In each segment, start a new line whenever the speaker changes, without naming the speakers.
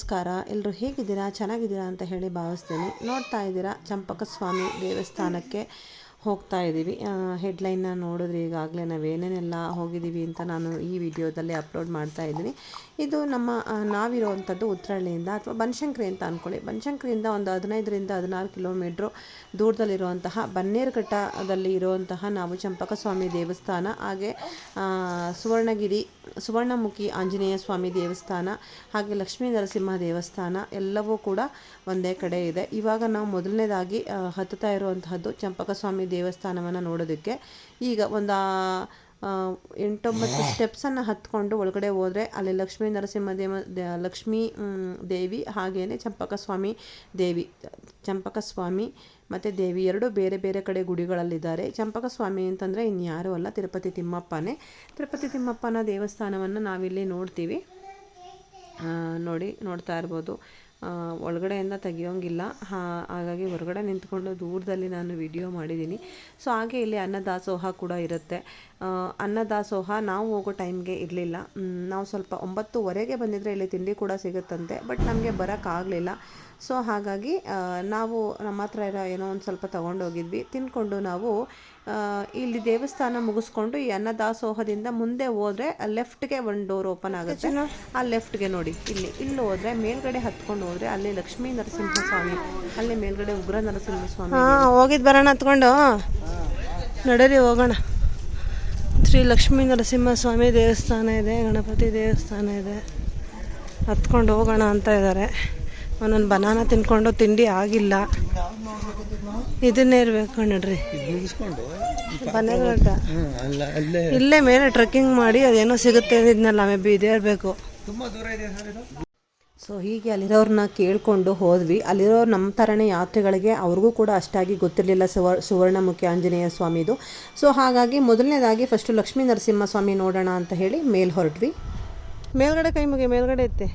ನಮಸ್ಕಾರ. ಎಲ್ಲರೂ ಹೇಗಿದ್ದೀರಾ? ಚೆನ್ನಾಗಿದ್ದೀರಾ ಅಂತ ಹೇಳಿ ಭಾವಿಸ್ತೇನೆ. ನೋಡ್ತಾ ಇದ್ದೀರಾ? ಚಂಪಕ ಸ್ವಾಮಿ ದೇವಸ್ಥಾನಕ್ಕೆ ಹೋಗ್ತಾ ಇದ್ದೀವಿ. ಹೆಡ್ಲೈನ್ನ ನೋಡಿದ್ರೆ ಈಗಾಗಲೇ ನಾವೇನೇನೆಲ್ಲ ಹೋಗಿದ್ದೀವಿ ಅಂತ ನಾನು ಈ ವಿಡಿಯೋದಲ್ಲಿ ಅಪ್ಲೋಡ್ ಮಾಡ್ತಾ ಇದ್ದೀನಿ. ಇದು ನಮ್ಮ ನಾವಿರುವಂಥದ್ದು ಉತ್ತರಳ್ಳಿಯಿಂದ ಅಥವಾ ಬನಶಂಕರಿ ಅಂತ ಅಂದ್ಕೊಳ್ಳಿ ಬನಶಂಕರಿಯಿಂದ ಒಂದು ಹದಿನೈದರಿಂದ ಹದಿನಾರು ಕಿಲೋಮೀಟ್ರು ದೂರದಲ್ಲಿರುವಂತಹ ಬನ್ನೇರುಘಟ್ಟದಲ್ಲಿ ಇರುವಂತಹ ನಾವು ಚಂಪಕ ಸ್ವಾಮಿ ದೇವಸ್ಥಾನ, ಹಾಗೆ ಸುವರ್ಣಗಿರಿ, ಸುವರ್ಣಮುಖಿ ಆಂಜನೇಯ ಸ್ವಾಮಿ ದೇವಸ್ಥಾನ, ಹಾಗೆ ಲಕ್ಷ್ಮೀ ನರಸಿಂಹ ದೇವಸ್ಥಾನ ಎಲ್ಲವೂ ಕೂಡ ಒಂದೇ ಕಡೆ ಇದೆ. ಇವಾಗ ನಾವು ಮೊದಲನೇದಾಗಿ ಹತ್ತುತ್ತಾ ಇರುವಂತಹದ್ದು ಚಂಪಕ ಸ್ವಾಮಿ ದೇವಸ್ಥಾನವನ್ನು ನೋಡೋದಕ್ಕೆ. ಈಗ ಒಂದು ಎಂಟೊಂಬತ್ತು ಸ್ಟೆಪ್ಸನ್ನು ಹತ್ಕೊಂಡು ಒಳಗಡೆ ಹೋದರೆ ಅಲ್ಲಿ ಲಕ್ಷ್ಮೀ ನರಸಿಂಹ ದೇವ ದ- ಲಕ್ಷ್ಮೀ ದೇವಿ ಹಾಗೇನೆ ಚಂಪಕ ಸ್ವಾಮಿ ದೇವಿ ಚಂಪಕ ಸ್ವಾಮಿ ಮತ್ತು ದೇವಿ ಎರಡು ಬೇರೆ ಬೇರೆ ಕಡೆ ಗುಡಿಗಳಲ್ಲಿದ್ದಾರೆ. ಚಂಪಕ ಸ್ವಾಮಿ ಅಂತಂದರೆ ಇನ್ಯಾರೂ ಅಲ್ಲ ತಿರುಪತಿ ತಿಮ್ಮಪ್ಪನೇ. ತಿರುಪತಿ ತಿಮ್ಮಪ್ಪನ ದೇವಸ್ಥಾನವನ್ನು ನಾವಿಲ್ಲಿ ನೋಡ್ತೀವಿ. ನೋಡಿ ನೋಡ್ತಾ ಇರ್ಬೋದು. ಒಳಗಡೆಯಿಂದ ತೆಗಿಯೋಂಗಿಲ್ಲ. ಹಾಗಾಗಿ ಹೊರಗಡೆ ನಿಂತ್ಕೊಂಡು ದೂರದಲ್ಲಿ ನಾನು ವಿಡಿಯೋ ಮಾಡಿದ್ದೀನಿ. ಸೊ, ಹಾಗೆ ಇಲ್ಲಿ ಅನ್ನದಾಸೋಹ ಕೂಡ ಇರುತ್ತೆ. ಅನ್ನ ಅನ್ನದಾಸೋಹ ನಾವು ಹೋಗೋ ಟೈಮ್ಗೆ ಇರಲಿಲ್ಲ. ನಾವು ಸ್ವಲ್ಪ ಒಂಬತ್ತುವರೆಗೆ ಬಂದಿದ್ದರೆ ಇಲ್ಲಿ ತಿಂಡಿ ಕೂಡ ಸಿಗುತ್ತಂತೆ. ಬಟ್ ನಮಗೆ ಬರೋಕ್ಕಾಗಲಿಲ್ಲ ಸೊ ಹಾಗಾಗಿ ನಾವು ನಮ್ಮ ಹತ್ರ ಇರೋ ಏನೋ ಒಂದು ಸ್ವಲ್ಪ ತೊಗೊಂಡೋಗಿದ್ವಿ ತಿಂದ್ಕೊಂಡು ನಾವು ಇಲ್ಲಿ ದೇವಸ್ಥಾನ ಮುಗಿಸ್ಕೊಂಡು ಈ ಅನ್ನದಾಸೋಹದಿಂದ ಮುಂದೆ ಹೋದ್ರೆ ಲೆಫ್ಟ್ಗೆ ಒಂದು ಡೋರ್ ಓಪನ್ ಆಗುತ್ತೆ. ಆ ಲೆಫ್ಟ್ಗೆ ನೋಡಿ ಇಲ್ಲಿ ಇಲ್ಲಿ ಹೋದ್ರೆ ಮೇಲ್ಗಡೆ ಹತ್ಕೊಂಡು ಹೋದ್ರೆ ಅಲ್ಲಿ ಲಕ್ಷ್ಮೀ ನರಸಿಂಹ ಸ್ವಾಮಿ ಅಲ್ಲಿ ಮೇಲ್ಗಡೆ ಉಗ್ರ ನರಸಿಂಹ ಸ್ವಾಮಿ
ಹೋಗಿದ್ ಹೋಗಿದ್ದು ಬರೋಣ ಹತ್ಕೊಂಡು. ನಡೀರಿ ಹೋಗೋಣ. ಶ್ರೀ ಲಕ್ಷ್ಮೀ ನರಸಿಂಹ ಸ್ವಾಮಿ ದೇವಸ್ಥಾನ ಇದೆ ಗಣಪತಿ ದೇವಸ್ಥಾನ ಇದೆ. ಹತ್ಕೊಂಡು ಹೋಗೋಣ ಅಂತ ಇದ್ದಾರೆ ಒಂದೊಂದು ಬನಾನ ತಿನ್ಕೊಂಡು ತಿಂಡಿ ಆಗಿಲ್ಲ. ಇದನ್ನೇ ಇರ್ಬೇಕು ನೋಡ್ರಿ. ಇಲ್ಲೇ ಮೇಲೆ ಟ್ರೆಕ್ಕಿಂಗ್ ಮಾಡಿ ಅದೇನೋ ಸಿಗುತ್ತೆ ಅಂದಿದ್ನಲ್ಲ ಮೇ ಬಿ ಇದೇ ಇರಬೇಕು
ಸೊ ಹೀಗೆ ಅಲ್ಲಿರೋರನ್ನ ಕೇಳಿಕೊಂಡು ಹೋದ್ವಿ. ಅಲ್ಲಿರೋರು ನಮ್ಮ ಥರನೇ ಯಾತ್ರೆಗಳಿಗೆ ಅವ್ರಿಗೂ ಕೂಡ ಅಷ್ಟಾಗಿ ಗೊತ್ತಿರಲಿಲ್ಲ ಸುವರ್ಣ ಸುವರ್ಣಮುಖಿ ಆಂಜನೇಯ ಸ್ವಾಮಿದು. ಸೊ ಹಾಗಾಗಿ ಮೊದಲನೇದಾಗಿ ಫಸ್ಟು ಲಕ್ಷ್ಮೀ ನರಸಿಂಹ ಸ್ವಾಮಿ ನೋಡೋಣ ಅಂತ ಹೇಳಿ ಮೇಲ್ ಹೊರಟ್ವಿ.
ಮೇಲ್ಗಡೆ ಕೈ ಮುಗಿ ಮೇಲ್ಗಡೆ ಇತ್ತೆ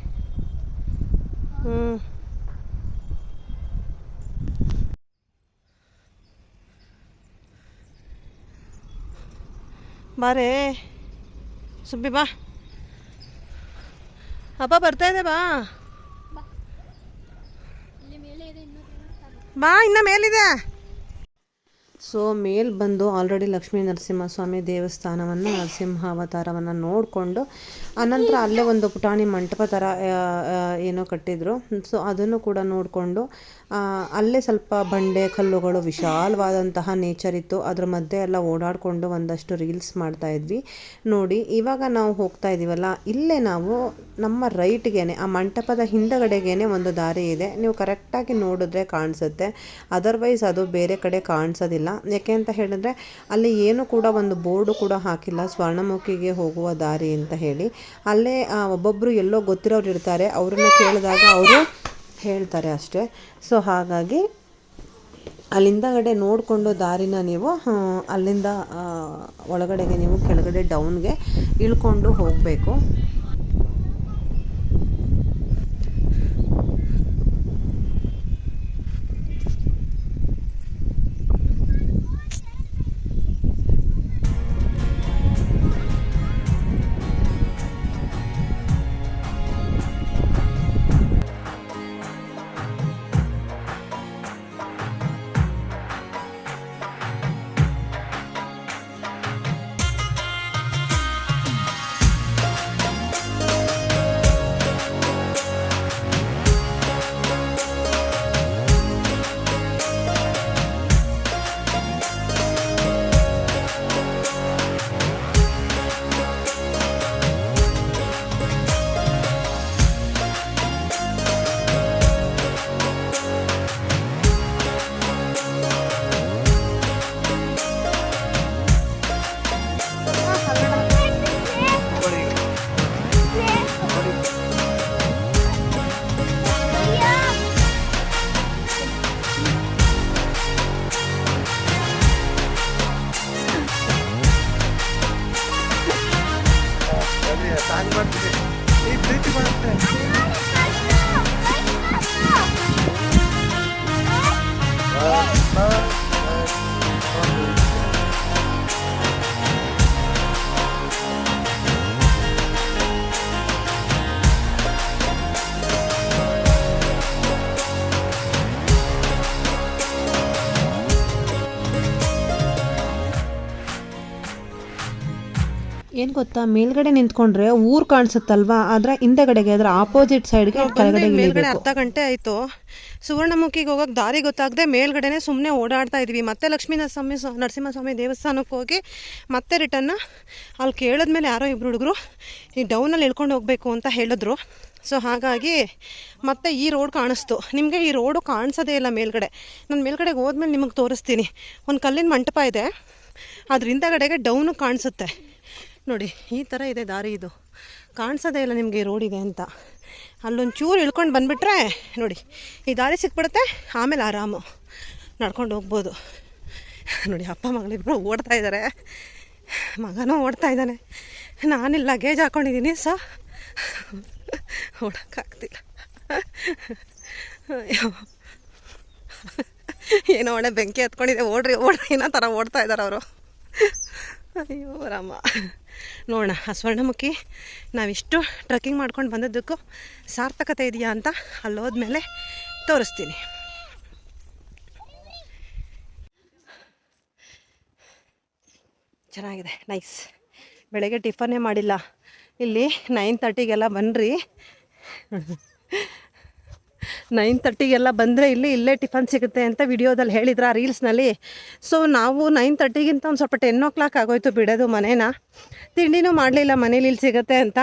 ಹ್ಞೂ ಬಾರೇ ಸುಬ್ಬಿ ಬಾ. ಅಪ್ಪ ಬರ್ತಾ ಇದೆ ಬಾ. ಬಾ ಇನ್ನ ಮೇಲಿದೆ.
ಸೊ ಮೇಲ್ ಬಂದು ಆಲ್ರೆಡಿ ಲಕ್ಷ್ಮೀ ನರಸಿಂಹ ಸ್ವಾಮಿ ದೇವಸ್ಥಾನವನ್ನು ನರಸಿಂಹ ಅವತಾರವನ್ನು ನೋಡಿಕೊಂಡು, ಅನಂತರ ಅಲ್ಲೇ ಒಂದು ಪುಟಾಣಿ ಮಂಟಪ ಥರ ಏನೋ ಕಟ್ಟಿದ್ರು. ಸೊ ಅದನ್ನು ಕೂಡ ನೋಡಿಕೊಂಡು ಅಲ್ಲೇ ಸ್ವಲ್ಪ ಬಂಡೆ ಕಲ್ಲುಗಳು ವಿಶಾಲವಾದಂತಹ ನೇಚರ್ ಇತ್ತು. ಅದ್ರ ಮಧ್ಯೆ ಎಲ್ಲ ಓಡಾಡಿಕೊಂಡು ಒಂದಷ್ಟು ರೀಲ್ಸ್ ಮಾಡ್ತಾ ಇದ್ವಿ. ನೋಡಿ, ಇವಾಗ ನಾವು ಹೋಗ್ತಾ ಇದ್ದೀವಲ್ಲ ಇಲ್ಲೇ ನಾವು ನಮ್ಮ ರೈಟ್ಗೇನೆ ಆ ಮಂಟಪದ ಹಿಂದಗಡೆಗೇನೆ ಒಂದು ದಾರಿ ಇದೆ. ನೀವು ಕರೆಕ್ಟಾಗಿ ನೋಡಿದ್ರೆ ಕಾಣಿಸುತ್ತೆ. ಅದರ್ವೈಸ್ ಅದು ಬೇರೆ ಕಡೆ ಕಾಣಿಸೋದಿಲ್ಲ. ಯಾಕೆ ಅಂತ ಹೇಳಿದ್ರೆ ಅಲ್ಲಿ ಏನು ಕೂಡ ಒಂದು ಬೋರ್ಡು ಕೂಡ ಹಾಕಿಲ್ಲ, ಸ್ವರ್ಣಮುಖಿಗೆ ಹೋಗುವ ದಾರಿ ಅಂತ ಹೇಳಿ. ಅಲ್ಲೇ ಒಬ್ಬೊಬ್ಬರು ಎಲ್ಲೋ ಗೊತ್ತಿರೋರು ಇರ್ತಾರೆ. ಅವ್ರನ್ನ ಕೇಳಿದಾಗ ಅವರು ಹೇಳ್ತಾರೆ ಅಷ್ಟೇ. ಸೊ, ಹಾಗಾಗಿ ಅಲ್ಲಿಂದ ಕಡೆ ನೋಡಿಕೊಂಡು ದಾರಿನ ನೀವು ಅಲ್ಲಿಂದ ಒಳಗಡೆಗೆ ನೀವು ಕೆಳಗಡೆ ಡೌನ್ಗೆ ಇಳ್ಕೊಂಡು ಹೋಗಬೇಕು. ಏನು ಗೊತ್ತಾ? ಮೇಲ್ಗಡೆ ನಿಂತ್ಕೊಂಡ್ರೆ ಊರು ಕಾಣಿಸುತ್ತಲ್ವಾ? ಆದ್ರೆ ಹಿಂದೆಗಡೆಗೆ ಅದರ ಆಪೋಸಿಟ್ ಸೈಡ್ಗೆ ಕೆಳಗಡೆ
ಮೇಲ್ಗಡೆ ಅರ್ಧ ಗಂಟೆ ಆಯ್ತು. ಸುವರ್ಣಮುಖಿಗೆ ಹೋಗಕ್ ದಾರಿ ಗೊತ್ತಾಗದೆ ಮೇಲ್ಗಡೆನೆ ಸುಮ್ಮನೆ ಓಡಾಡ್ತಾ ಇದ್ವಿ. ಮತ್ತೆ ಲಕ್ಷ್ಮೀ ಸ್ವ- ನರಸಿಂಹಸ್ವಾಮಿ ದೇವಸ್ಥಾನಕ್ಕೆ ಹೋಗಿ ಮತ್ತೆ ರಿಟರ್ನ್ ಅಲ್ಲಿ ಕೇಳಿದ್ಮೇಲೆ ಯಾರೋ ಇಬ್ರು ಹುಡುಗರು ಈ ಡೌನಲ್ಲಿ ಇಳ್ಕೊಂಡು ಹೋಗ್ಬೇಕು ಅಂತ ಹೇಳಿದ್ರು. ಸೊ ಹಾಗಾಗಿ ಮತ್ತೆ ಈ ರೋಡ್ ಕಾಣಿಸ್ತು. ನಿಮಗೆ ಈ ರೋಡು ಕಾಣಿಸೋದೇ ಇಲ್ಲ ಮೇಲ್ಗಡೆ. ನಾನು ಮೇಲ್ಗಡೆಗೆ ಹೋದ್ಮೇಲೆ ನಿಮಗೆ ತೋರಿಸ್ತೀನಿ. ಒಂದು ಕಲ್ಲಿನ ಮಂಟಪ ಇದೆ. ಅದ್ರ ಹಿಂದಗಡೆಗೆ ಡೌನು ಕಾಣಿಸುತ್ತೆ. ನೋಡಿ, ಈ ಥರ ಇದೆ ದಾರಿ ಇದು. ಕಾಣಿಸೋದೇ ಇಲ್ಲ ನಿಮಗೆ ರೋಡ್ ಇದೆ ಅಂತ. ಅಲ್ಲೊಂದು ಚೂರು ಇಳ್ಕೊಂಡು ಬಂದುಬಿಟ್ರೆ, ನೋಡಿ, ಈ ದಾರಿ ಸಿಕ್ಬಿಡುತ್ತೆ, ಆಮೇಲೆ ಆರಾಮು. ನಡ್ಕೊಂಡು ಹೋಗ್ಬೋದು. ನೋಡಿ, ಅಪ್ಪ ಮಗಳಿಬ್ಬರು ಓಡ್ತಾ ಇದ್ದಾರೆ ಮಗನೂ ಓಡ್ತಾ ಇದ್ದಾನೆ ನಾನಿಲ್ಲ ಲಗೇಜ್ ಹಾಕ್ಕೊಂಡಿದ್ದೀನಿ ಸೊ ಓಡೋಕ್ಕಾಗ್ತಿಲ್ಲ ಏನೋ ಒಳ್ಳೆ ಬೆಂಕಿ ಹತ್ಕೊಂಡಿದೆ, ಓಡ್ರಿ ಓಡ್ರಿ, ಏನೋ ಥರ ಓಡ್ತಾ ಇದ್ದಾರೆ ಅವರು. ಅಯ್ಯೋ, ರಾಮ. ನೋಡೋಣ, ಆ ಸ್ವರ್ಣಮುಖಿ, ನಾವಿಷ್ಟು ಟ್ರೆಕ್ಕಿಂಗ್ ಮಾಡ್ಕೊಂಡು ಬಂದದ್ದಕ್ಕೂ ಸಾರ್ಥಕತೆ ಇದೆಯಾ ಅಂತ ಅಲ್ಲಿ ಹೋದ್ಮೇಲೆ ತೋರಿಸ್ತೀನಿ. ಚೆನ್ನಾಗಿದೆ ನೈಸ್ ಬೆಳಗ್ಗೆ ಟಿಫನ್ನೇ ಮಾಡಿಲ್ಲ. ಇಲ್ಲಿ ನೈನ್ ತರ್ಟಿಗೆಲ್ಲ ಬನ್ನಿರಿ ನೈನ್ ತರ್ಟಿಗೆಲ್ಲ ಬಂದರೆ ಇಲ್ಲಿ ಇಲ್ಲೇ ಟಿಫನ್ ಸಿಗುತ್ತೆ ಅಂತ ವಿಡಿಯೋದಲ್ಲಿ ಹೇಳಿದ್ರು ಆ ರೀಲ್ಸ್ನಲ್ಲಿ. ಸೊ ನಾವು ನೈನ್ ತರ್ಟಿಗಿಂತ ಒಂದು ಸ್ವಲ್ಪ ಟೆನ್ ಓ ಕ್ಲಾಕ್ ಆಗೋಯ್ತು ಬಿಡೋದು ಮನೇನ. ತಿಂಡಿನೂ ಮಾಡಲಿಲ್ಲ, ಮನೇಲಿ ಇಲ್ಲಿ ಸಿಗುತ್ತೆ ಅಂತ.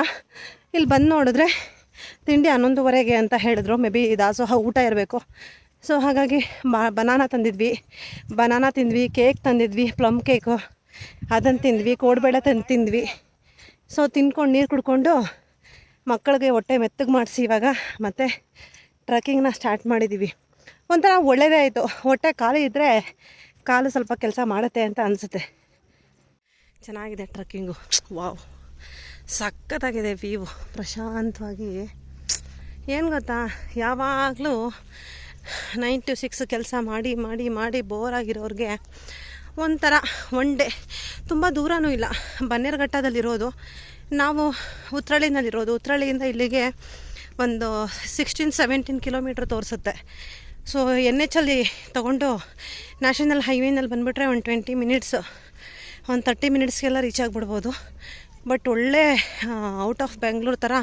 ಇಲ್ಲಿ ಬಂದು ನೋಡಿದ್ರೆ ತಿಂಡಿ ಹನ್ನೊಂದುವರೆಗೆ ಅಂತ ಹೇಳಿದ್ರು. ಮೇ ಬಿ ದಾಸೋಹ ಊಟ ಇರಬೇಕು. ಸೊ ಹಾಗಾಗಿ ಬಾ ಬನಾನ ತಂದಿದ್ವಿ. ಬನಾನಾ ತಿಂದ್ವಿ, ಕೇಕ್ ತಂದಿದ್ವಿ, ಪ್ಲಮ್ ಕೇಕು ಅದನ್ನು ತಿಂದ್ವಿ, ಕೋಡ್ಬೇಳೆ ತಂದು ತಿಂದ್ವಿ. ಸೊ ತಿನ್ಕೊಂಡು ನೀರು ಕುಡ್ಕೊಂಡು ಮಕ್ಕಳಿಗೆ ಹೊಟ್ಟೆ ಮೆತ್ತಗೆ ಮಾಡಿಸಿ ಇವಾಗ. ಮತ್ತೆ ಟ್ರೆಕ್ಕಿಂಗ್ನ ಸ್ಟಾರ್ಟ್ ಮಾಡಿದ್ದೀವಿ. ಒಂಥರ ಒಳ್ಳೆಯದೇ ಆಯಿತು. ಹೊಟ್ಟೆ ಖಾಲಿ ಇದ್ದರೆ ಕಾಲು ಸ್ವಲ್ಪ ಕೆಲಸ ಮಾಡುತ್ತೆ ಅಂತ ಅನಿಸುತ್ತೆ. ಚೆನ್ನಾಗಿದೆ ಟ್ರಕ್ಕಿಂಗು. ವಾವ್. ಸಖತ್ತಾಗಿದೆ ವ್ಯೂ. ಪ್ರಶಾಂತವಾಗಿ. ಏನು ಗೊತ್ತಾ? ಯಾವಾಗಲೂ ನೈನ್ ಟು ಸಿಕ್ಸ್ ಕೆಲಸ ಮಾಡಿ ಮಾಡಿ ಮಾಡಿ ಬೋರ್ ಆಗಿರೋರಿಗೆ ಒಂಥರ ಒನ್ ಡೇ ತುಂಬ ದೂರನೂ ಇಲ್ಲ. ಬನ್ನೇರುಘಟ್ಟದಲ್ಲಿರೋದು. ನಾವು ಉತ್ರಳ್ಳಿನಲ್ಲಿರೋದು. ಉತ್ರಳ್ಳಿಯಿಂದ ಇಲ್ಲಿಗೆ ಒಂದು ಸಿಕ್ಸ್ಟೀನ್ ಸೆವೆಂಟೀನ್ ಕಿಲೋಮೀಟ್ರ್ ತೋರಿಸುತ್ತೆ. ಸೊ ಎನ್ ಎಚ್ ಅಲ್ಲಿ ತೊಗೊಂಡು ನ್ಯಾಷನಲ್ ಹೈವೇನಲ್ಲಿ ಬಂದುಬಿಟ್ರೆ ಒಂದು ಟ್ವೆಂಟಿ ಮಿನಿಟ್ಸು ಒಂದು ತರ್ಟಿ ಮಿನಿಟ್ಸ್ಗೆಲ್ಲ ರೀಚ್ ಆಗಿಬಿಡ್ಬೋದು. ಬಟ್ ಒಳ್ಳೆ ಔಟ್ ಆಫ್ ಬೆಂಗ್ಳೂರು ಥರ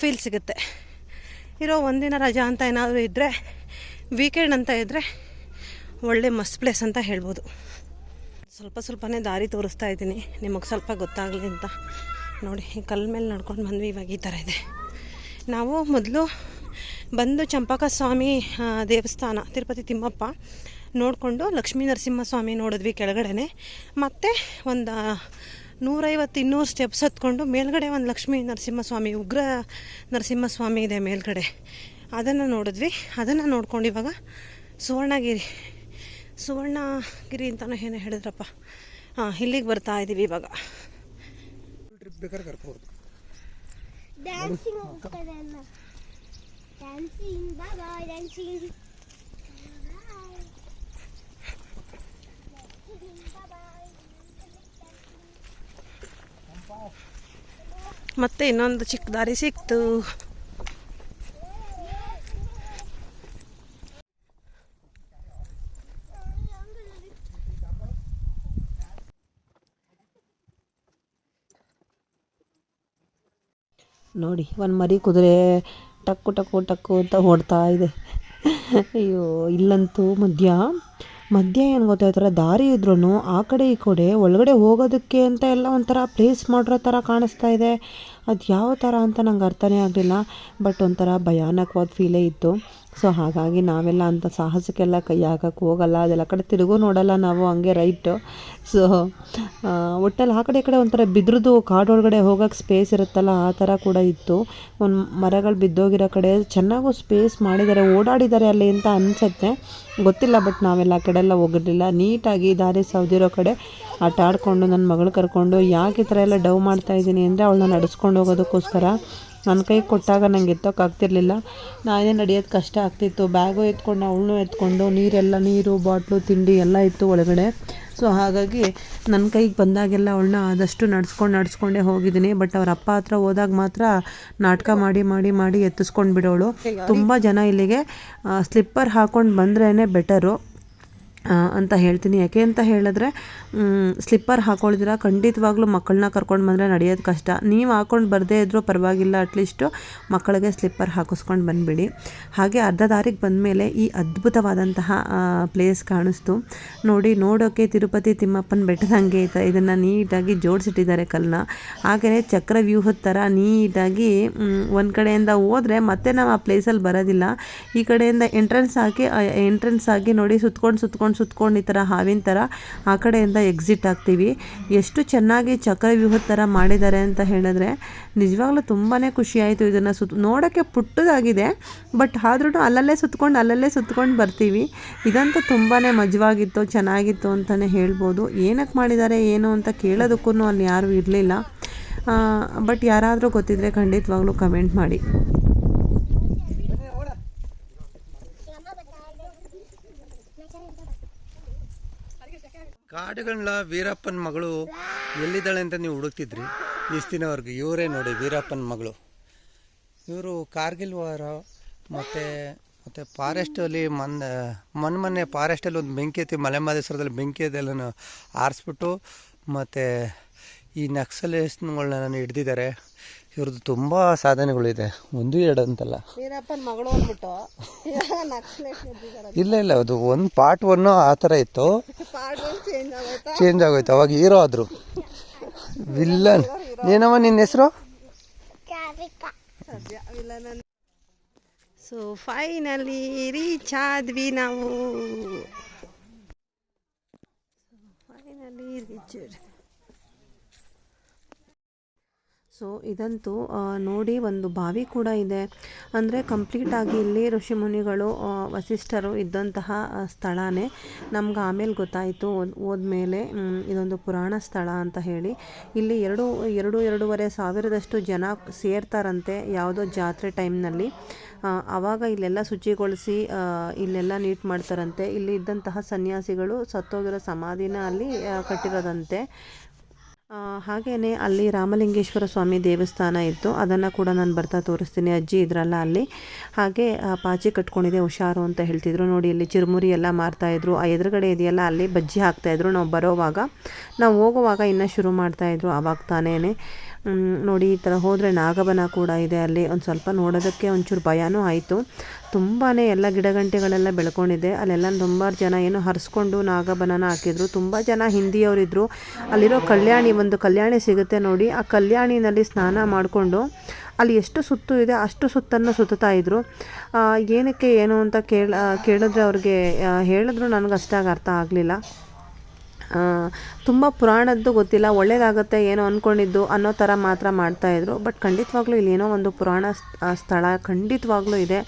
ಫೀಲ್ ಸಿಗುತ್ತೆ. ಇರೋ ಒಂದಿನ ರಜಾ ಅಂತ ಏನಾದರೂ ಇದ್ದರೆ ವೀಕೆಂಡ್ ಅಂತ ಇದ್ದರೆ ಒಳ್ಳೆ ಮಸ್ತ್ ಪ್ಲೇಸ್ ಅಂತ ಹೇಳ್ಬೋದು. ಸ್ವಲ್ಪ ಸ್ವಲ್ಪನೇ ದಾರಿ ತೋರಿಸ್ತಾ ಇದ್ದೀನಿ. ನಿಮಗೆ ಸ್ವಲ್ಪ ಗೊತ್ತಾಗಲಿ ಅಂತ. ನೋಡಿ ಕಲ್ಲ ಮೇಲೆ ನಡ್ಕೊಂಡು ಬಂದ್ವಿ ಇವಾಗ ಈ ಥರ ಇದೆ. ನಾವು ಮೊದಲು ಬಂದು ಚಂಪಕ ಸ್ವಾಮಿ ದೇವಸ್ಥಾನ, ತಿರುಪತಿ ತಿಮ್ಮಪ್ಪ ನೋಡಿಕೊಂಡು ಲಕ್ಷ್ಮೀ ನರಸಿಂಹಸ್ವಾಮಿ ನೋಡಿದ್ವಿ ಕೆಳಗಡೆನೆ. ಮತ್ತು ಒಂದು ನೂರೈವತ್ತು ಇನ್ನೂರು ಸ್ಟೆಪ್ಸ್ ಹತ್ಕೊಂಡು ಮೇಲ್ಗಡೆ ಒಂದು ಲಕ್ಷ್ಮೀ ನರಸಿಂಹಸ್ವಾಮಿ, ಉಗ್ರ ನರಸಿಂಹಸ್ವಾಮಿ ಇದೆ ಮೇಲ್ಗಡೆ. ಅದನ್ನು ನೋಡಿದ್ವಿ. ಅದನ್ನು ನೋಡ್ಕೊಂಡು ಇವಾಗ ಸುವರ್ಣಗಿರಿ ಸುವರ್ಣಗಿರಿ ಅಂತಲೂ ಏನು ಹೇಳಿದ್ರಪ್ಪ. ಹಾಂ ಇಲ್ಲಿಗೆ ಬರ್ತಾ ಇದ್ದೀವಿ ಇವಾಗ.
ಡ್ಯಾನ್ಸಿಂಗ್ ಹೋಗ್ತಾರೆ ಅಲ್ಲ ಡ್ಯಾನ್ಸಿಂಗ್ ಬಾಯ್ ಡ್ಯಾನ್ಸಿಂಗ್
ಮತ್ತೆ ಇನ್ನೊಂದು ಚಿಕ್ಕ ದಾರಿ ಸಿಕ್ತು.
ನೋಡಿ, ಒಂದು ಮರಿ ಕುದುರೆ ಟಕ್ಕು ಟಕ್ಕು ಟಕ್ಕು ಅಂತ ಓಡ್ತಾ ಇದೆ. ಅಯ್ಯೋ, ಇಲ್ಲಂತೂ ಮಧ್ಯ ಮಧ್ಯ ಏನು ಗೊತ್ತಾಯ್ತಾರೆ ದಾರಿ ಇದ್ರೂ ಆ ಕಡೆ ಈ ಕಡೆ ಒಳಗಡೆ ಹೋಗೋದಕ್ಕೆ ಅಂತ ಎಲ್ಲ ಒಂಥರ ಪ್ಲೇಸ್ ಮಾಡಿರೋ ಥರ ಕಾಣಿಸ್ತಾ ಇದೆ. ಅದು ಯಾವ ಥರ ಅಂತ ನಂಗೆ ಅರ್ಥನೇ ಆಗಲಿಲ್ಲ. ಬಟ್ ಒಂಥರ ಭಯಾನಕವಾದ ಫೀಲೇ ಇತ್ತು. ಸೊ ಹಾಗಾಗಿ ನಾವೆಲ್ಲ ಅಂಥ ಸಾಹಸಕ್ಕೆಲ್ಲ ಕೈ ಹಾಕಕ್ಕೆ ಹೋಗಲ್ಲ. ಅದೆಲ್ಲ ಕಡೆ ತಿರುಗೂ ನೋಡಲ್ಲ ನಾವು, ಹಂಗೆ ರೈಟು ಸೊ ಒಟ್ಟಲ್ಲಿ ಆ ಕಡೆ ಈ ಕಡೆ ಒಂಥರ ಬಿದ್ರದ್ದು ಕಾಡೊಳಗಡೆ ಹೋಗೋಕ್ಕೆ ಸ್ಪೇಸ್ ಇರುತ್ತಲ್ಲ, ಆ ಥರ ಕೂಡ ಇತ್ತು. ಒಂದು ಮರಗಳು ಬಿದ್ದೋಗಿರೋ ಕಡೆ ಚೆನ್ನಾಗೂ ಸ್ಪೇಸ್ ಮಾಡಿದ್ದಾರೆ, ಓಡಾಡಿದ್ದಾರೆ ಅಲ್ಲಿ ಅಂತ ಅನಿಸುತ್ತೆ. ಗೊತ್ತಿಲ್ಲ ಬಟ್ ನಾವೆಲ್ಲ ಆ ಕಡೆ ಎಲ್ಲ ಹೋಗಿರಲಿಲ್ಲ. ನೀಟಾಗಿ ದಾರಿ ಸೌದಿರೋ ಕಡೆ ಆಟ ಆಡಿಕೊಂಡು ನನ್ನ ಮಗಳು ಕರ್ಕೊಂಡು, ಯಾಕೆ ಈ ಥರ ಎಲ್ಲ ಡವ್ ಮಾಡ್ತಾಯಿದ್ದೀನಿ ಅಂದರೆ, ಅವಳನ್ನ ನಡೆಸ್ಕೊಂಡು ಹೋಗೋದಕ್ಕೋಸ್ಕರ. ನನ್ನ ಕೈ ಕೊಟ್ಟಾಗ ನಂಗೆ ಎತ್ತೋಕ್ಕಾಗ್ತಿರ್ಲಿಲ್ಲ ನಾನೇ ನಡೆಯೋದು ಕಷ್ಟ ಆಗ್ತಿತ್ತು. ಬ್ಯಾಗು ಎತ್ಕೊಂಡು ಅವಳನ್ನೂ ಎತ್ಕೊಂಡು ನೀರೆಲ್ಲ ನೀರು ಬಾಟ್ಲು ತಿಂಡಿ ಎಲ್ಲ ಇತ್ತು ಒಳಗಡೆ. ಸೊ ಹಾಗಾಗಿ ನನ್ನ ಕೈಗೆ ಬಂದಾಗೆಲ್ಲ ಅವಳನ್ನ ಆದಷ್ಟು ನಡ್ಸ್ಕೊಂಡು ನಡ್ಸ್ಕೊಂಡೇ ಹೋಗಿದ್ದೀನಿ. ಬಟ್ ಅವ್ರ ಅಪ್ಪ ಹತ್ರ ಹೋದಾಗ ಮಾತ್ರ ನಾಟಕ ಮಾಡಿ ಮಾಡಿ ಮಾಡಿ ಎತ್ತಿಸ್ಕೊಂಡು ಬಿಡೋಳು. ತುಂಬ ಜನ ಇಲ್ಲಿಗೆ ಸ್ಲಿಪ್ಪರ್ ಹಾಕ್ಕೊಂಡು ಬಂದ್ರೇ ಬೆಟರು. ಅಂತ ಹೇಳ್ತೀನಿ. ಯಾಕೆ ಅಂತ ಹೇಳಿದ್ರೆ ಸ್ಲಿಪ್ಪರ್ ಹಾಕೊಳ್ದಿರ? ಖಂಡಿತವಾಗ್ಲೂ ಮಕ್ಕಳನ್ನ ಕರ್ಕೊಂಡು ಬಂದರೆ ನಡೆಯೋದು ಕಷ್ಟ. ನೀವು ಹಾಕೊಂಡು ಬರದೇ ಇದ್ದರೂ ಪರವಾಗಿಲ್ಲ ಅಟ್ಲೀಸ್ಟು ಮಕ್ಕಳಿಗೆ ಸ್ಲಿಪ್ಪರ್ ಹಾಕಿಸ್ಕೊಂಡು ಬಂದುಬಿಡಿ. ಹಾಗೆ ಅರ್ಧ ದಾರಿಗೆ ಬಂದಮೇಲೆ ಈ ಅದ್ಭುತವಾದಂತಹ ಪ್ಲೇಸ್ ಕಾಣಿಸ್ತು. ನೋಡಿ ನೋಡೋಕ್ಕೆ ತಿರುಪತಿ ತಿಮ್ಮಪ್ಪನ ಬೆಟ್ಟದಂಗೆ ಇದನ್ನು ನೀಟಾಗಿ ಜೋಡಿಸಿಟ್ಟಿದ್ದಾರೆ ಕಲ್ಲನ್ನ ಹಾಗೆಯೇ ಚಕ್ರ ವ್ಯೂಹದ ಥರ ನೀಟಾಗಿ ಒಂದು ಕಡೆಯಿಂದ ಹೋದರೆ ಮತ್ತೆ ನಾವು ಆ ಪ್ಲೇಸಲ್ಲಿ ಬರೋದಿಲ್ಲ. ಈ ಕಡೆಯಿಂದ ಎಂಟ್ರೆನ್ಸ್ ಹಾಕಿ ಎಂಟ್ರೆನ್ಸ್ ಆಗಿ ನೋಡಿ ಸುತ್ಕೊಂಡು ಸುತ್ಕೊಂಡು ಸುತ್ಕೊಂಡು ಈ ಥರ ಹಾವಿನ ಥರ ಆ ಕಡೆಯಿಂದ ಎಕ್ಸಿಟ್ ಆಗ್ತೀವಿ. ಎಷ್ಟು ಚೆನ್ನಾಗಿ ಚಕ್ರವ್ಯೂಹದ ಥರ ಮಾಡಿದ್ದಾರೆ ಅಂತ ಹೇಳಿದ್ರೆ ನಿಜವಾಗ್ಲೂ ತುಂಬಾ ಖುಷಿ ಆಯಿತು ಇದನ್ನು ಸುತ್ ನೋಡೋಕ್ಕೆ ಪುಟ್ಟದಾಗಿದೆ, ಬಟ್ ಆದ್ರೂ ಅಲ್ಲಲ್ಲೇ ಸುತ್ಕೊಂಡು ಅಲ್ಲಲ್ಲೇ ಸುತ್ಕೊಂಡು ಬರ್ತೀವಿ. ಇದಂತೂ ತುಂಬಾ ಮಜವಾಗಿತ್ತು, ಚೆನ್ನಾಗಿತ್ತು ಅಂತಲೇ ಹೇಳ್ಬೋದು. ಏನಕ್ಕೆ ಮಾಡಿದ್ದಾರೆ, ಏನು ಅಂತ ಕೇಳೋದಕ್ಕೂ ಅಲ್ಲಿ ಯಾರೂ ಇರಲಿಲ್ಲ. ಬಟ್ ಯಾರಾದರೂ ಗೊತ್ತಿದ್ದರೆ ಖಂಡಿತವಾಗ್ಲೂ ಕಮೆಂಟ್ ಮಾಡಿ.
ಕಾಡುಗಳ ವೀರಪ್ಪನ ಮಗಳು ಎಲ್ಲಿದ್ದಾಳೆ ಅಂತ ನೀವು ಹುಡುಕ್ತಿದ್ರಿ? ಇಷ್ಟು ದಿನವರೆಗೂ ಇವರೇ ನೋಡಿ, ವೀರಪ್ಪನ ಮಗಳು. ಇವರು ಕಾರ್ಗಿಲ್ ವಾರ ಮತ್ತು ಮತ್ತು ಫಾರೆಸ್ಟಲ್ಲಿ ಮನ್ ಮೊನ್ನೆ ಮೊನ್ನೆ ಫಾರೆಸ್ಟಲ್ಲಿ ಒಂದು ಬೆಂಕಿ ಐತಿ ಮಲೆ ಮಹದೇಶ್ವರದಲ್ಲಿ ಬೆಂಕಿ ಆರಿಸ್ಬಿಟ್ಟು, ಮತ್ತು ಈ ನಕ್ಸಲಿಸ್ಟ್ಗಳನ್ನ ಹಿಡ್ದಿದ್ದಾರೆ. ಇವ್ರದ್ದು ತುಂಬ ಸಾಧನೆಗಳಿದೆ. ಒಂದು ಎರಡು ಅಂತಲ್ಲ. ಇಲ್ಲ ಇಲ್ಲ ಅದು ಒಂದು ಪಾರ್ಟ್ ಒನ್ ಆ ಥರ ಇತ್ತು.
Part change ಆಗೋಯ್ತಾ?
ಚೇಂಜ್ ಆಗೋಯ್ತು. ಅವಾಗ ಹೀರೋ ಆದ್ರು. ವಿಲ್ಲನ್ ಏನವ ನಿನ್ನ ಹೆಸರು?
ಸೊ ಫೈನಲಿ ರೀಚ್ ಆದ್ವಿ ನಾವು. ಫೈನಲಿ ರೀಚ್
ಸೊ ಇದಂತೂ ನೋಡಿ ಒಂದು ಬಾವಿ ಕೂಡ ಇದೆ. ಅಂದರೆ ಕಂಪ್ಲೀಟಾಗಿ ಇಲ್ಲಿ ಋಷಿಮುನಿಗಳು ವಸಿಷ್ಠರು ಇದ್ದಂತಹ ಸ್ಥಳನೇ ನಮ್ಗೆ ಆಮೇಲೆ ಗೊತ್ತಾಯಿತು. ಹೋದ್ಮೇಲೆ ಮೇಲೆ ಇದೊಂದು ಪುರಾಣ ಸ್ಥಳ ಅಂತ ಹೇಳಿ. ಇಲ್ಲಿ ಎರಡು ಎರಡು, ಎರಡೂವರೆ ಸಾವಿರದಷ್ಟು ಜನ ಸೇರ್ತಾರಂತೆ ಯಾವುದೋ ಜಾತ್ರೆ ಟೈಮ್ನಲ್ಲಿ. ಆವಾಗ ಇಲ್ಲೆಲ್ಲ ಶುಚಿಗೊಳಿಸಿ ಇಲ್ಲೆಲ್ಲ ನೀಟ್ ಮಾಡ್ತಾರಂತೆ. ಇಲ್ಲಿ ಇದ್ದಂತಹ ಸನ್ಯಾಸಿಗಳು ಸತ್ತೋಗಿರೋ ಸಮಾಧಿನ ಅಲ್ಲಿ ಕಟ್ಟಿರೋದಂತೆ. ಹಾಗೆಯೇ ಅಲ್ಲಿ ರಾಮಲಿಂಗೇಶ್ವರ ಸ್ವಾಮಿ ದೇವಸ್ಥಾನ ಇತ್ತು. ಅದನ್ನು ಕೂಡ ನಾನು ಬರ್ತಾ ತೋರಿಸ್ತೀನಿ. ಅಜ್ಜಿ ಇದ್ರಲ್ಲ ಅಲ್ಲಿ. ಹಾಗೆ ಪಾಚಿ ಕಟ್ಕೊಂಡಿದೆ, ಹುಷಾರು ಅಂತ ಹೇಳ್ತಿದ್ರು. ನೋಡಿ, ಇಲ್ಲಿ ಚಿರುಮುರಿ ಎಲ್ಲ ಮಾರ್ತಾಯಿದ್ರು ಆ, ಎದುರುಗಡೆ ಇದೆಯಲ್ಲ, ಅಲ್ಲಿ ಬಜ್ಜಿ ಹಾಕ್ತಾಯಿದ್ರು ನಾವು ಬರೋವಾಗ, ನಾವು ಹೋಗುವಾಗ ಇನ್ನೂ ಶುರು ಮಾಡ್ತಾಯಿದ್ರು ಆವಾಗ ತಾನೇ ನೋಡಿ, ಈ ಥರ ಹೋದರೆ ನಾಗಬನ ಕೂಡ ಇದೆ ಅಲ್ಲಿ. ಒಂದು ಸ್ವಲ್ಪ ನೋಡೋದಕ್ಕೆ ಒಂಚೂರು ಭಯನೂ ಆಯಿತು. ತುಂಬಾ ಎಲ್ಲ ಗಿಡಗಂಟೆಗಳೆಲ್ಲ ಬೆಳ್ಕೊಂಡಿದೆ. ಅಲ್ಲೆಲ್ಲ ತುಂಬಾರು ಜನ ಏನು ಹರಿಸ್ಕೊಂಡು ನಾಗಬನನ ಹಾಕಿದ್ರು. ತುಂಬ ಜನ ಹಿಂದಿಯವರಿದ್ದರು ಅಲ್ಲಿರೋ ಕಲ್ಯಾಣಿ, ಒಂದು ಕಲ್ಯಾಣಿ ಸಿಗುತ್ತೆ ನೋಡಿ. ಆ ಕಲ್ಯಾಣಿನಲ್ಲಿ ಸ್ನಾನ ಮಾಡಿಕೊಂಡು ಅಲ್ಲಿ ಎಷ್ಟು ಸುತ್ತು ಇದೆ, ಅಷ್ಟು ಸುತ್ತನ್ನು ಸುತ್ತಾ ಇದ್ದರು ಏನಕ್ಕೆ ಏನು ಅಂತ ಕೇಳ, ಕೇಳಿದ್ರೆ ಅವ್ರಿಗೆ ಹೇಳಿದ್ರು. ನನಗೆ ಅಷ್ಟಾಗಿ ಅರ್ಥ ಆಗಲಿಲ್ಲ. ತುಂಬ ಪುರಾಣದ್ದು ಗೊತ್ತಿಲ್ಲ, ಒಳ್ಳೇದಾಗುತ್ತೆ ಏನೋ ಅಂದ್ಕೊಂಡಿದ್ದು ಅನ್ನೋ ಥರ ಮಾತ್ರ ಮಾಡ್ತಾಯಿದ್ರು ಬಟ್ ಖಂಡಿತವಾಗ್ಲೂ ಇಲ್ಲಿ ಏನೋ ಒಂದು ಪುರಾಣ ಸ್ಥಳ ಖಂಡಿತವಾಗ್ಲೂ ಇದೆ.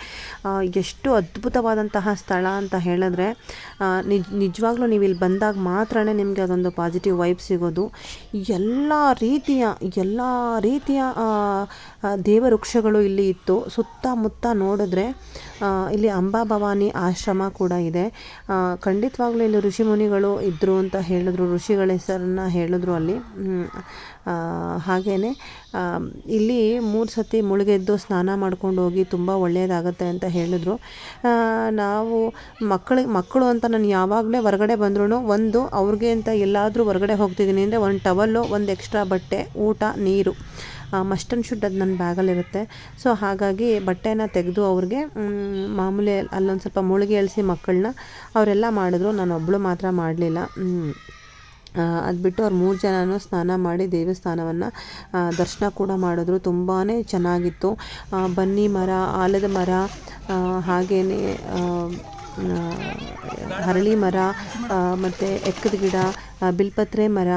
ಎಷ್ಟು ಅದ್ಭುತವಾದಂತಹ ಸ್ಥಳ ಅಂತ ಹೇಳಿದ್ರೆ ನಿಜ, ನಿಜವಾಗ್ಲೂ ನೀವು ಇಲ್ಲಿ ಬಂದಾಗ ಮಾತ್ರ ನಿಮಗೆ ಅದೊಂದು ಪಾಸಿಟಿವ್ ವೈಬ್ ಸಿಗೋದು. ಎಲ್ಲ ರೀತಿಯ ಎಲ್ಲ ರೀತಿಯ ದೇವ ವೃಕ್ಷಗಳು ಇಲ್ಲಿ ಇತ್ತು. ಸುತ್ತಮುತ್ತ ನೋಡಿದ್ರೆ ಇಲ್ಲಿ ಅಂಬಾ ಭವಾನಿ ಆಶ್ರಮ ಕೂಡ ಇದೆ. ಖಂಡಿತವಾಗ್ಲೂ ಇಲ್ಲಿ ಋಷಿಮುನಿಗಳು ಇದ್ದರು ಅಂತ ಹೇಳಿದ್ರು, ಋಷಿಗಳ ಹೆಸರನ್ನ ಹೇಳಿದ್ರು ಅಲ್ಲಿ. ಹಾಗೆಯೇ ಇಲ್ಲಿ ಮೂರು ಸತಿ ಮುಳುಗೆದ್ದು ಸ್ನಾನ ಮಾಡ್ಕೊಂಡು ಹೋಗಿ ತುಂಬ ಒಳ್ಳೆಯದಾಗತ್ತೆ ಅಂತ ಹೇಳಿದ್ರು. ನಾವು ಮಕ್ಕಳಿಗೆ ಮಕ್ಕಳು ಅಂತ ನಾನು ಯಾವಾಗಲೇ ಹೊರಗಡೆ ಬಂದ್ರೂ ಒಂದು, ಅವ್ರಿಗೆ ಅಂತ ಎಲ್ಲಾದರೂ ಹೊರಗಡೆ ಹೋಗ್ತಿದ್ದೀನಿ ಅಂದರೆ ಒಂದು ಟವಲ್ಲು ಒಂದು ಎಕ್ಸ್ಟ್ರಾ ಬಟ್ಟೆ, ಊಟ, ನೀರು. ಮಸ್ಟ್ ಶುಡ್ ಅದು ನನ್ನ ಬ್ಯಾಗಲ್ಲಿರುತ್ತೆ ಸೊ ಹಾಗಾಗಿ ಬಟ್ಟೆನ ತೆಗೆದು ಅವ್ರಿಗೆ ಮಾಮೂಲಿ ಅಲ್ಲೊಂದು ಸ್ವಲ್ಪ ಮುಳುಗಿ ಎಳಿಸಿ ಮಕ್ಕಳನ್ನ ಅವರೆಲ್ಲ ಮಾಡಿದ್ರು. ನಾನು ಒಬ್ಬಳು ಮಾತ್ರ ಮಾಡಲಿಲ್ಲ. ಅದು ಬಿಟ್ಟು ಅವ್ರು ಮೂರು ಜನನೂ ಸ್ನಾನ ಮಾಡಿ ದೇವಸ್ಥಾನವನ್ನು ದರ್ಶನ ಕೂಡ ಮಾಡಿದ್ರು. ತುಂಬಾ ಚೆನ್ನಾಗಿತ್ತು. ಬನ್ನಿ ಮರ, ಆಲದ ಮರ ಹಾಗೆಯೇ ಹರಳಿ ಮರ ಮತ್ತು ಎಕ್ಕದ ಗಿಡ ಬಿಲ್ಪತ್ರೆ ಮರ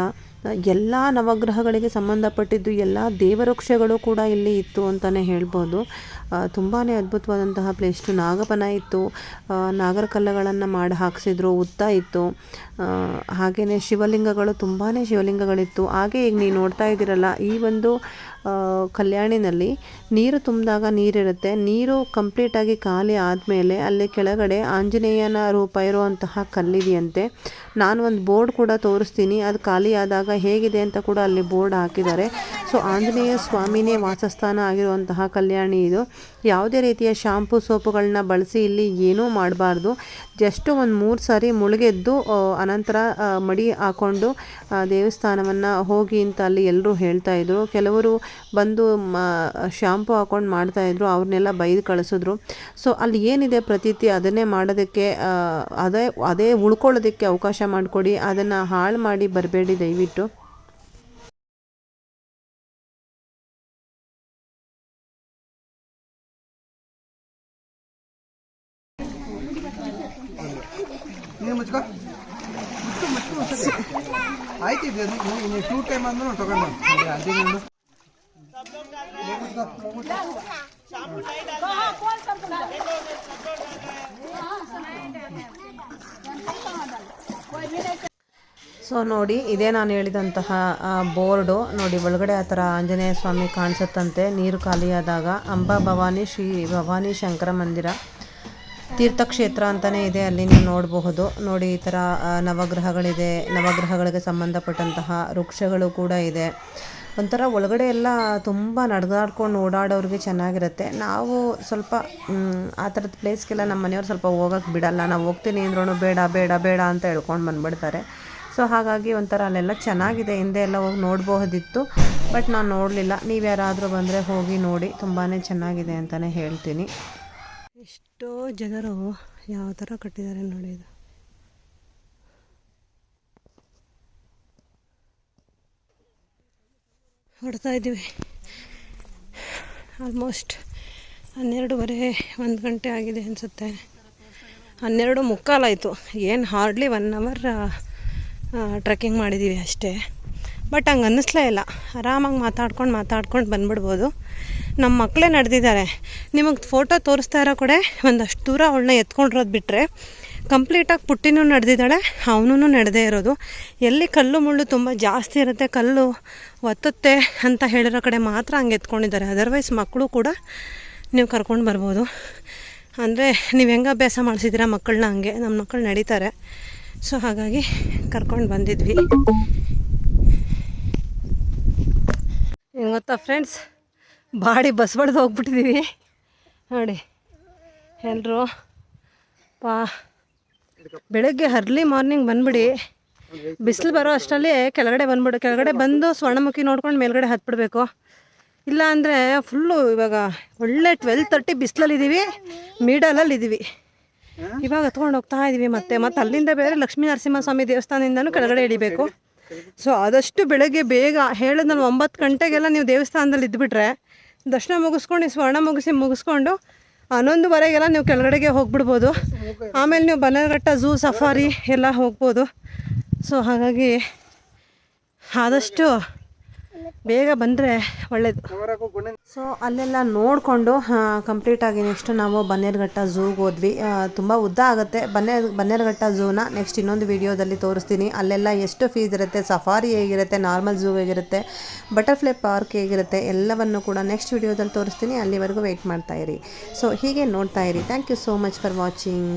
ಎಲ್ಲ ನವಗ್ರಹಗಳಿಗೆ ಸಂಬಂಧಪಟ್ಟಿದ್ದು ಎಲ್ಲ ದೇವವೃಕ್ಷಗಳು ಕೂಡ ಇಲ್ಲಿ ಇತ್ತು ಅಂತಲೇ ಹೇಳ್ಬೋದು. ತುಂಬಾ ಅದ್ಭುತವಾದಂತಹ ಪ್ಲೇಸ್ಟು ನಾಗಪನ ಇತ್ತು. ನಾಗರಕಲ್ಲಗಳನ್ನು ನಾಗರ ಕಲ್ಲುಗಳನ್ನು ಮಾಡಿ ಹಾಕ್ಸಿದ್ರು, ಉತ್ತ ಇತ್ತು. ಹಾಗೆಯೇ ಶಿವಲಿಂಗಗಳು ತುಂಬಾ ಶಿವಲಿಂಗಗಳಿತ್ತು. ಹಾಗೆ ಈಗ ನೀವು ನೋಡ್ತಾ ಇದ್ದೀರಲ್ಲ, ಈ ಒಂದು ಕಲ್ಯಾಣಿನಲ್ಲಿ ನೀರು ತುಂಬಿದಾಗ ನೀರಿರುತ್ತೆ. ನೀರು ಕಂಪ್ಲೀಟಾಗಿ ಖಾಲಿ ಆದಮೇಲೆ ಅಲ್ಲಿ ಕೆಳಗಡೆ ಆಂಜನೇಯನ ರೂಪ ಇರುವಂತಹ ಕಲ್ಲಿದೆಯಂತೆ. ನಾನು ಒಂದು ಬೋರ್ಡ್ ಕೂಡ ತೋರಿಸ್ತೀನಿ. ಅದು ಖಾಲಿ ಆದಾಗ ಹೇಗಿದೆ ಅಂತ ಕೂಡ ಅಲ್ಲಿ ಬೋರ್ಡ್ ಹಾಕಿದ್ದಾರೆ. ಸೊ ಆಂಜನೇಯ ಸ್ವಾಮಿನೇ ವಾಸಸ್ಥಾನ ಆಗಿರುವಂತಹ ಕಲ್ಯಾಣಿ ಇದು. ಯಾವುದೇ ರೀತಿಯ ಶಾಂಪು ಸೋಪುಗಳನ್ನ ಬಳಸಿ ಇಲ್ಲಿ ಏನೂ ಮಾಡಬಾರ್ದು. ಜಸ್ಟ್ ಒಂದು ಮೂರು ಸಾರಿ ಮುಳುಗೆದ್ದು ಅನಂತರ ಮಡಿ ಹಾಕ್ಕೊಂಡು ದೇವಸ್ಥಾನವನ್ನು ಹೋಗಿ ಅಂತ ಅಲ್ಲಿ ಎಲ್ಲರೂ ಹೇಳ್ತಾಯಿದ್ರು ಕೆಲವರು ಬಂದು, ಮ, ಶಾಂಪು ಹಾಕ್ಕೊಂಡು ಮಾಡ್ತಾಯಿದ್ರು ಅವ್ರನ್ನೆಲ್ಲ ಬೈದು ಕಳಿಸಿದ್ರು. ಸೊ ಅಲ್ಲಿ ಏನಿದೆ ಪ್ರತೀತಿ, ಅದನ್ನೇ ಮಾಡೋದಕ್ಕೆ ಅದೇ ಅದೇ ಉಳ್ಕೊಳ್ಳೋದಕ್ಕೆ ಅವಕಾಶ ಮಾಡಿಕೊಡಿ, ಅದನ್ನು ಹಾಳು ಮಾಡಿ ಬರಬೇಡಿ ದಯವಿಟ್ಟು.
ಆಯ್ತು ನೀವು ಟೂ ಟೈಮ್ ತಗೊಂಡು
ಸೊ ನೋಡಿ, ಇದೇ ನಾನು ಹೇಳಿದಂತಹ ಬೋರ್ಡು. ನೋಡಿ, ಒಳಗಡೆ ಆ ಥರ ಆಂಜನೇಯ ಸ್ವಾಮಿ ಕಾಣಿಸುತ್ತಂತೆ. ನೀರು ಖಾಲಿಯಾದಾಗ ಅಂಬಾ ಭವಾನಿ ಶ್ರೀ ಭವಾನಿ ಶಂಕರ ಮಂದಿರ. ತೀರ್ಥಕ್ಷೇತ್ರ ಅಂತಲೇ ಇದೆ, ಅಲ್ಲಿ ನೀವು ನೋಡಬಹುದು. ನೋಡಿ, ಈ ಥರ ನವಗ್ರಹಗಳಿದೆ. ನವಗ್ರಹಗಳಿಗೆ ಸಂಬಂಧಪಟ್ಟಂತಹ ವೃಕ್ಷಗಳು ಕೂಡ ಇದೆ. ಒಂಥರ ಒಳಗಡೆ ಎಲ್ಲ ತುಂಬ ನಡೆದಾಡ್ಕೊಂಡು ಓಡಾಡೋರಿಗೆ ಚೆನ್ನಾಗಿರುತ್ತೆ. ನಾವು ಸ್ವಲ್ಪ ಆ ಥರದ ಪ್ಲೇಸ್ಗೆಲ್ಲ ನಮ್ಮ ಮನೆಯವ್ರು ಸ್ವಲ್ಪ ಹೋಗೋಕ್ಕೆ ಬಿಡಲ್ಲ. ನಾವು ಹೋಗ್ತೀನಿ ಅಂದ್ರೂ ಬೇಡ ಬೇಡ ಬೇಡ ಅಂತ ಹೇಳ್ಕೊಂಡು ಬಂದ್ಬಿಡ್ತಾರೆ. ಸೊ, ಹಾಗಾಗಿ ಒಂಥರ ಅಲ್ಲೆಲ್ಲ ಚೆನ್ನಾಗಿದೆ. ಹಿಂದೆ ಎಲ್ಲ ಹೋಗಿ ನೋಡಬಹುದಿತ್ತು ಬಟ್ ನಾನು ನೋಡಲಿಲ್ಲ. ನೀವು ಯಾರಾದರೂ ಬಂದರೆ ಹೋಗಿ ನೋಡಿ. ತುಂಬಾ ಚೆನ್ನಾಗಿದೆ ಅಂತಲೇ ಹೇಳ್ತೀನಿ.
ಎಷ್ಟೋ ಜನರು ಯಾವ ಥರ ಕಟ್ಟಿದ್ದಾರೆ ನೋಡಿ ಇದು. ಹೊಡ್ತಾ ಇದ್ದೀವಿ. ಆಲ್ಮೋಸ್ಟ್ ಹನ್ನೆರಡುವರೆ ಒಂದು ಗಂಟೆ ಆಗಿದೆ ಅನಿಸುತ್ತೆ. ಹನ್ನೆರಡು ಮುಕ್ಕಾಲಾಯಿತು ಏನು ಹಾರ್ಡ್ಲಿ ಒನ್ ಅವರ್ ಟ್ರೆಕ್ಕಿಂಗ್ ಮಾಡಿದ್ದೀವಿ ಅಷ್ಟೇ. ಬಟ್ ಹಂಗೆ ಅನ್ನಿಸ್ಲೇ ಇಲ್ಲ. ಆರಾಮಾಗಿ ಮಾತಾಡ್ಕೊಂಡು ಮಾತಾಡ್ಕೊಂಡು ಬಂದ್ಬಿಡ್ಬೋದು. ನಮ್ಮ ಮಕ್ಕಳೇ ನಡೆದಿದ್ದಾರೆ ನಿಮಗೆ ಫೋಟೋ ತೋರಿಸ್ತಾ ಇರೋ ಕಡೆ ಒಂದಷ್ಟು ದೂರ ಅವಳನ್ನ ಎತ್ಕೊಂಡಿರೋದು ಬಿಟ್ಟರೆ ಕಂಪ್ಲೀಟಾಗಿ ಪುಟ್ಟಿನೂ ನಡೆದಿದ್ದಾಳೆ ಅವನೂ ನಡೆದೇ ಇರೋದು. ಎಲ್ಲಿ ಕಲ್ಲು ಮುಳ್ಳು ತುಂಬ ಜಾಸ್ತಿ ಇರುತ್ತೆ, ಕಲ್ಲು ಒತ್ತುತ್ತೆ ಅಂತ ಹೇಳಿರೋ ಕಡೆ ಮಾತ್ರ ಹಂಗೆ ಎತ್ಕೊಂಡಿದ್ದಾರೆ. ಅದರ್ವೈಸ್ ಮಕ್ಕಳು ಕೂಡ ನೀವು ಕರ್ಕೊಂಡು ಬರ್ಬೋದು. ಅಂದರೆ ನೀವು ಹೆಂಗೆ ಅಭ್ಯಾಸ ಮಾಡಿಸಿದ್ದೀರಾ ಮಕ್ಕಳನ್ನ ಹಂಗೆ? ನಮ್ಮ ಮಕ್ಕಳು ನಡೀತಾರೆ. ಸೊ ಹಾಗಾಗಿ ಕರ್ಕೊಂಡು ಬಂದಿದ್ವಿ. ಏನು ಗೊತ್ತಾ ಫ್ರೆಂಡ್ಸ್ ಬಾಡಿ ಬಸ್ ಬಡ್ದು ಹೋಗ್ಬಿಟ್ಟಿದ್ದೀವಿ ನೋಡಿ ಎಲ್ಲರೂ ಪಾ, ಬೆಳಗ್ಗೆ ಅರ್ಲಿ ಮಾರ್ನಿಂಗ್ ಬಂದ್ಬಿಡಿ. ಬಿಸಿಲು ಬರೋ ಅಷ್ಟರಲ್ಲಿ ಕೆಳಗಡೆ ಬಂದ್ಬಿಡು, ಕೆಳಗಡೆ ಬಂದು ಸ್ವರ್ಣಮುಖಿ ನೋಡ್ಕೊಂಡು ಮೇಲ್ಗಡೆ ಹತ್ಬಿಡ್ಬೇಕು. ಇಲ್ಲ ಅಂದರೆ ಫುಲ್ಲು ಇವಾಗ ಒಳ್ಳೆ ಟ್ವೆಲ್ ತರ್ಟಿ ಬಿಸಿಲಲ್ಲಿದ್ದೀವಿ ಮಿಡಲಲ್ಲಿ ಇದ್ದೀವಿ ಇವಾಗ ಹತ್ಕೊಂಡು ಹೋಗ್ತಾ ಇದ್ದೀವಿ ಮತ್ತೆ ಮತ್ತೆ ಅಲ್ಲಿಂದ ಬೇರೆ ಲಕ್ಷ್ಮೀ ನರಸಿಂಹಸ್ವಾಮಿ ದೇವಸ್ಥಾನದಿಂದನೂ ಕೆಳಗಡೆ ಇಳಿಬೇಕು. ಸೊ ಆದಷ್ಟು ಬೆಳಗ್ಗೆ ಬೇಗ ಹೇಳಿದ್ ನಾನು ಒಂಬತ್ತು ಗಂಟೆಗೆಲ್ಲ ನೀವು ದೇವಸ್ಥಾನದಲ್ಲಿ ಇದ್ದುಬಿಟ್ರೆ ದರ್ಶನ ಮುಗಿಸ್ಕೊಂಡು ಸ್ವರ್ಣ ಮುಗಿಸಿ ಮುಗಿಸ್ಕೊಂಡು, ಹನ್ನೊಂದುವರೆಗೆಲ್ಲ ನೀವು ಕೆಳಗಡೆಗೆ ಹೋಗ್ಬಿಡ್ಬೋದು. ಆಮೇಲೆ ನೀವು ಬನ್ನಘಟ್ಟ ಝೂ ಸಫಾರಿ ಎಲ್ಲ ಹೋಗ್ಬೋದು. ಸೊ ಹಾಗಾಗಿ ಆದಷ್ಟು ಬೇಗ ಬಂದರೆ ಒಳ್ಳೇದು.
ಸೊ ಅಲ್ಲೆಲ್ಲ ನೋಡಿಕೊಂಡು ಕಂಪ್ಲೀಟಾಗಿ ನೆಕ್ಸ್ಟ್ ನಾವು ಬನ್ನೇರ್ಘಟ್ಟ ಝೂಗೆ ಹೋದ್ವಿ. ತುಂಬ ಉದ್ದ ಆಗುತ್ತೆ. ಬನ್ನೇರ್ ಬನ್ನೇರ್ಘಟ್ಟ ಝೂನ ನೆಕ್ಸ್ಟ್ ಇನ್ನೊಂದು ವಿಡಿಯೋದಲ್ಲಿ ತೋರಿಸ್ತೀನಿ. ಅಲ್ಲೆಲ್ಲ ಎಷ್ಟು ಫೀಸ್ ಇರುತ್ತೆ ಸಫಾರಿ ಹೇಗಿರುತ್ತೆ ನಾರ್ಮಲ್ ಝೂ ಹೇಗಿರುತ್ತೆ ಬಟರ್ಫ್ಲೈ ಪಾರ್ಕ್ ಹೇಗಿರುತ್ತೆ, ಎಲ್ಲವನ್ನು ಕೂಡ ನೆಕ್ಸ್ಟ್ ವಿಡಿಯೋದಲ್ಲಿ ತೋರಿಸ್ತೀನಿ. ಅಲ್ಲಿವರೆಗೂ ವೆಯ್ಟ್ ಮಾಡ್ತಾ ಇರಿ. ಸೊ ಹೀಗೆ ನೋಡ್ತಾ ಇರಿ. Thank you so much for watching